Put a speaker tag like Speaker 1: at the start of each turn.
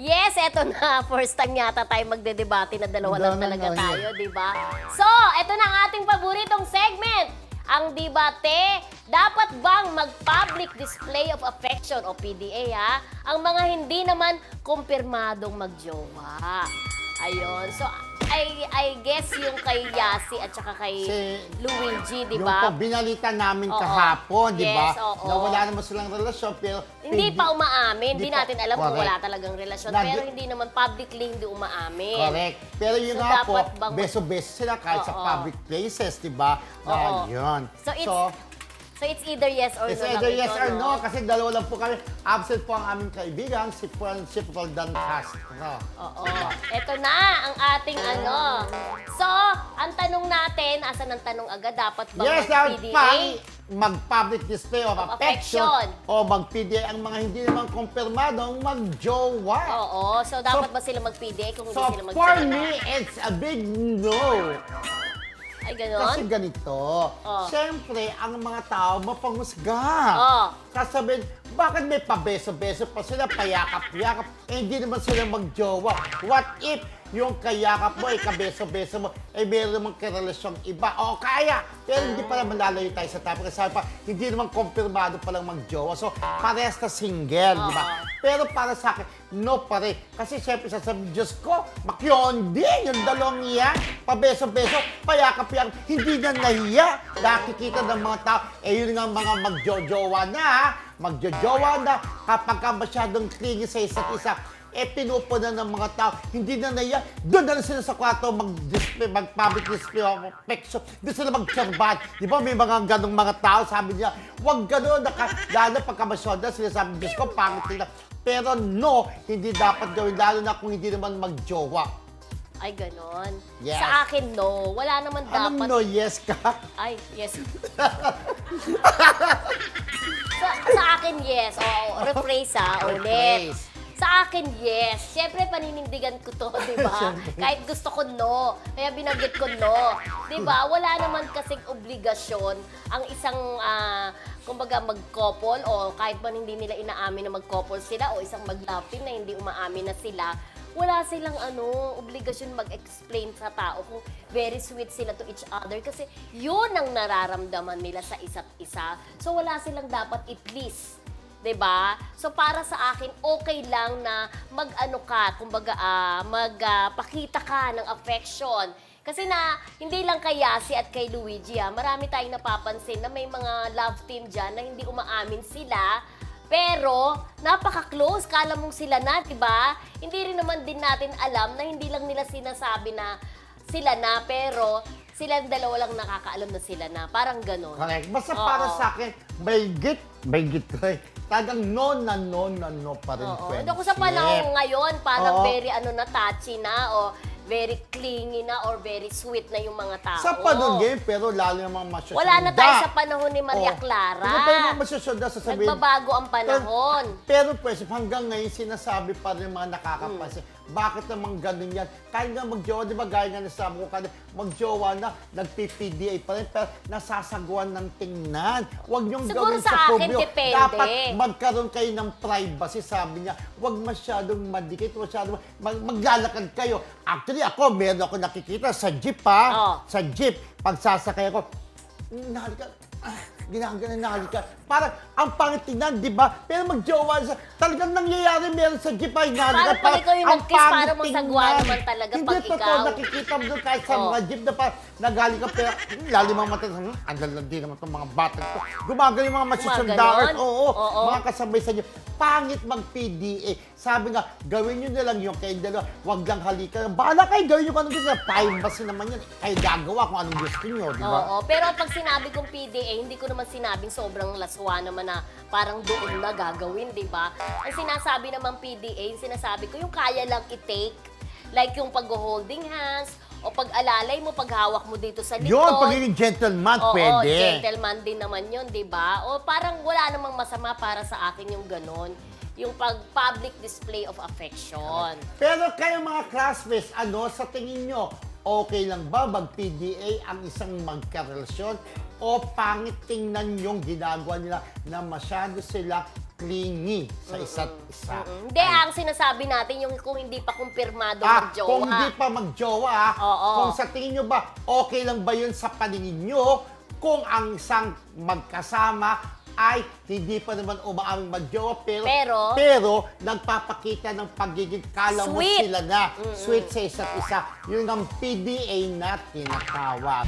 Speaker 1: Yes, eto na. First time yata tayo magdedebate na dalawa lang
Speaker 2: Dalawa
Speaker 1: talaga
Speaker 2: lang
Speaker 1: tayo, di ba? So, eto na ang ating paboritong segment. Ang debate, dapat bang mag-public display of affection o PDA ha? Ang mga hindi naman kumpirmadong magjowa. Ayun. So, I, I guess yung kay Yasi at saka kay
Speaker 2: Si-
Speaker 1: Luigi, di
Speaker 2: Yung
Speaker 1: ba?
Speaker 2: namin
Speaker 1: Oo.
Speaker 2: kahapon, di ba?
Speaker 1: Yes, oo.
Speaker 2: Na wala naman silang relasyon, pero...
Speaker 1: Hindi pa umaamin. Hindi
Speaker 2: Hindi pa-
Speaker 1: natin alam kung
Speaker 2: correct.
Speaker 1: wala talagang relasyon.
Speaker 2: Nag-
Speaker 1: pero hindi naman publicly hindi umaamin.
Speaker 2: Correct. Pero yun
Speaker 1: So,
Speaker 2: nga po,
Speaker 1: dapat bang-
Speaker 2: beso-beso sila kahit sa
Speaker 1: Oo.
Speaker 2: public places, di ba? Na
Speaker 1: Oo.
Speaker 2: yun.
Speaker 1: So, it's- So it's either yes or
Speaker 2: It's
Speaker 1: no
Speaker 2: either
Speaker 1: lang
Speaker 2: yes
Speaker 1: ito,
Speaker 2: or no,
Speaker 1: no?
Speaker 2: kasi dalawa lang po kami. Absent po ang aming kaibigan, si Friendship Roldan Castro.
Speaker 1: Oo. Ito na ang ating ano. So, ang tanong natin, asan ang tanong agad? Dapat ba
Speaker 2: Yes, dapat pa mag-public display of,
Speaker 1: Of
Speaker 2: affection,
Speaker 1: affection.
Speaker 2: o mag-PDA ang mga hindi naman kumpirmadong mag-jowa.
Speaker 1: Oo. So, dapat
Speaker 2: So-
Speaker 1: ba sila mag-PDA kung hindi
Speaker 2: So,
Speaker 1: sila mag
Speaker 2: for me, it's a big no.
Speaker 1: Ay,
Speaker 2: Kasi
Speaker 1: ganon?
Speaker 2: ganito,
Speaker 1: Oh.
Speaker 2: siyempre, ang mga tao mapangusga.
Speaker 1: Oh.
Speaker 2: Sasabihin, bakit may pabeso-beso pa sila, payakap-yakap, eh hindi naman sila magjowa. What if yung kayakap mo, eh kabeso-beso mo, eh meron namang karelasyong iba. O kaya, pero hindi pala malalayo tayo sa topic. Kasi sabi pa, hindi naman kumpirmado palang magjowa. So, parehas na single, di ba?
Speaker 1: Oo.
Speaker 2: Pero para sa akin, no pa rin. Kasi syempre sasabihin, Diyos ko, makyondi, yung dalawang yan, pabeso-beso, payakap-yakap, hindi na nahiya. Nakikita ng mga tao, eh yun nga mga magjojowa na, ha? magjojowa na, kapag ka masyadong clingy sa isa't isa, eh pinupunan ng mga tao, hindi na nahiya, doon na lang sila sa kwarto mag-display, mag-public display of affection, doon sila magtsambahan. Di ba may mga ganong mga tao, sabi niya, wag gano'n, naka, lalo pagka masyada, sila sabi, Diyos ko, pangit nila. Pero no, hindi dapat gawin, lalo na kung hindi naman magjowa.
Speaker 1: Ay, ganon.
Speaker 2: Yes.
Speaker 1: Sa akin, no. Wala naman
Speaker 2: Anong
Speaker 1: dapat.
Speaker 2: no, yes ka?
Speaker 1: Ay, yes. sa, sa akin, yes. Oo, rephrase ha, ulit.
Speaker 2: Rephrase.
Speaker 1: Sa akin, yes. Siyempre, paninindigan ko to, di ba? Kahit gusto ko no. Kaya binanggit ko no. Di ba? Wala naman kasing obligasyon ang isang, ah, kumbaga, mag-couple o kahit man hindi nila inaamin na mag-couple sila o isang team na hindi umaamin na sila, wala silang ano, obligasyon mag-explain sa tao kung very sweet sila to each other kasi yun ang nararamdaman nila sa isa't isa. So wala silang dapat i-please. 'Di ba? So para sa akin okay lang na mag-ano ka, kumbaga ah, magpakita ka ng affection. Kasi na hindi lang kay Yasi at kay Luigi ah, marami tayong napapansin na may mga love team diyan na hindi umaamin sila pero, napaka-close. Kala mong sila na, di ba? Hindi rin naman din natin alam na hindi lang nila sinasabi na sila na, pero sila dalawa lang nakakaalam na sila na. Parang ganon.
Speaker 2: Correct. Basta
Speaker 1: Oo.
Speaker 2: para sa akin, may git, may git ko eh. Talagang no na no na no pa rin
Speaker 1: Oo.
Speaker 2: friendship.
Speaker 1: Hindi ko sa panahon ngayon, parang
Speaker 2: Oo.
Speaker 1: very ano na, touchy na, o very clingy na, or very sweet na yung mga tao.
Speaker 2: Sa panahon ngayon, pero lalo namang masyasunda.
Speaker 1: Wala na tayo sa panahon ni Maria
Speaker 2: Oo.
Speaker 1: Clara.
Speaker 2: Hindi pa naman masyasunda sasabihin.
Speaker 1: Nagbabago ang panahon.
Speaker 2: Pero pwes, hanggang ngayon, sinasabi pa rin mga nakakapansin,
Speaker 1: Hmm.
Speaker 2: Bakit naman ganun yan? Kahit nga magjowa, di ba gaya nga nasabi ko kanina, magjowa na, nag-PPDA pa rin, pero nasasagwan ng tingnan. Huwag niyong
Speaker 1: Siguro
Speaker 2: gawin
Speaker 1: sa
Speaker 2: sa,
Speaker 1: akin,
Speaker 2: publiko.
Speaker 1: depende.
Speaker 2: Dapat magkaroon kayo ng privacy, sabi niya. Huwag masyadong madikit, masyadong mag maglalakad kayo. Actually, ako, meron ako nakikita sa jeep, ha?
Speaker 1: Oh.
Speaker 2: Sa jeep, pagsasakay ako, nahalika, ah, ginagana nahalika. Parang, ang pangit tingnan, di ba? Pero magjowa sa, talagang nangyayari meron sa jeep ay nahalika.
Speaker 1: Parang pag ikaw yung
Speaker 2: ang
Speaker 1: nag-kiss, parang
Speaker 2: tingnan.
Speaker 1: naman talaga
Speaker 2: Hindi
Speaker 1: pag
Speaker 2: totoo,
Speaker 1: ikaw.
Speaker 2: nakikita mo doon kahit sa
Speaker 1: Oh.
Speaker 2: mga jeep na parang naghalika, pero hmm, lalim ang mata, hmm, ang lalandi naman itong mga bata to. Gumagaling mga masusundakan,
Speaker 1: Gumaganon?
Speaker 2: oo,
Speaker 1: Oo.
Speaker 2: mga kasabay sa jeep. Pangit mag-PDA. Sabi nga, gawin nyo na lang yung kayo dalawa, wag lang halika. Bahala kayo, gawin nyo kung anong gusto. Privacy naman yan. Kayo gagawa kung anong gusto nyo, di ba?
Speaker 1: Oo, pero pag sinabi kong PDA, hindi ko naman sinabing sobrang laswa naman na parang doon na gagawin, di ba? Ang sinasabi naman PDA, sinasabi ko, yung kaya lang i-take, like yung pag-holding hands, o pag-alalay mo, paghawak mo dito sa likod.
Speaker 2: Yun, pagiging gentleman,
Speaker 1: Oo,
Speaker 2: pwede.
Speaker 1: gentleman din naman yun, di ba? O parang wala namang masama para sa akin yung ganon. Yung pag-public display of affection.
Speaker 2: Pero kayo mga classmates, ano sa tingin nyo? Okay lang ba mag-PDA ang isang magkarelasyon? O pangit tingnan yung ginagawa nila na masyado sila clingy sa isa't isa.
Speaker 1: Hindi, ang sinasabi natin yung kung hindi pa kumpirmado
Speaker 2: Ah,
Speaker 1: magjowa.
Speaker 2: kung hindi pa magjowa, ah,
Speaker 1: Oo.
Speaker 2: kung sa tingin nyo ba, okay lang ba yun sa paningin nyo kung ang isang magkasama ay hindi pa naman umaaming magjowa pero,
Speaker 1: Pero-
Speaker 2: pero nagpapakita ng pagiging kala mo sila na sweet sa isa't isa. Yun ang PDA na tinatawag.